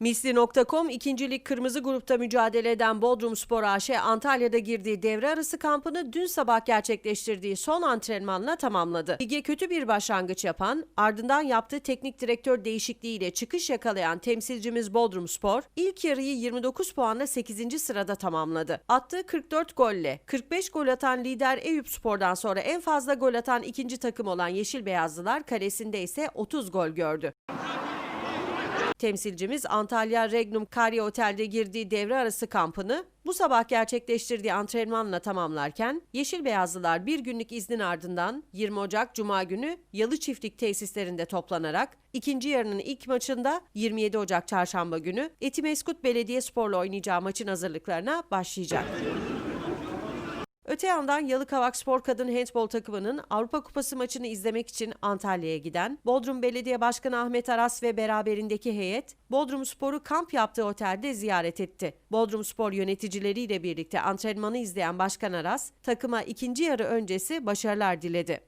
Misli.com ikincilik kırmızı grupta mücadele eden Bodrum Spor AŞ Antalya'da girdiği devre arası kampını dün sabah gerçekleştirdiği son antrenmanla tamamladı. Lige kötü bir başlangıç yapan, ardından yaptığı teknik direktör değişikliğiyle çıkış yakalayan temsilcimiz Bodrum Spor, ilk yarıyı 29 puanla 8. sırada tamamladı. Attığı 44 golle 45 gol atan lider Eyüp Spor'dan sonra en fazla gol atan ikinci takım olan Yeşil Beyazlılar kalesinde ise 30 gol gördü. Temsilcimiz Antalya Regnum Karya Otel'de girdiği devre arası kampını bu sabah gerçekleştirdiği antrenmanla tamamlarken Yeşil Beyazlılar bir günlük iznin ardından 20 Ocak Cuma günü Yalı Çiftlik tesislerinde toplanarak ikinci yarının ilk maçında 27 Ocak Çarşamba günü Etimeskut Belediyespor'la oynayacağı maçın hazırlıklarına başlayacak. Öte yandan Yalıkavak Spor Kadın Handbol takımının Avrupa Kupası maçını izlemek için Antalya'ya giden Bodrum Belediye Başkanı Ahmet Aras ve beraberindeki heyet Bodrum Spor'u kamp yaptığı otelde ziyaret etti. Bodrum Spor yöneticileriyle birlikte antrenmanı izleyen Başkan Aras takıma ikinci yarı öncesi başarılar diledi.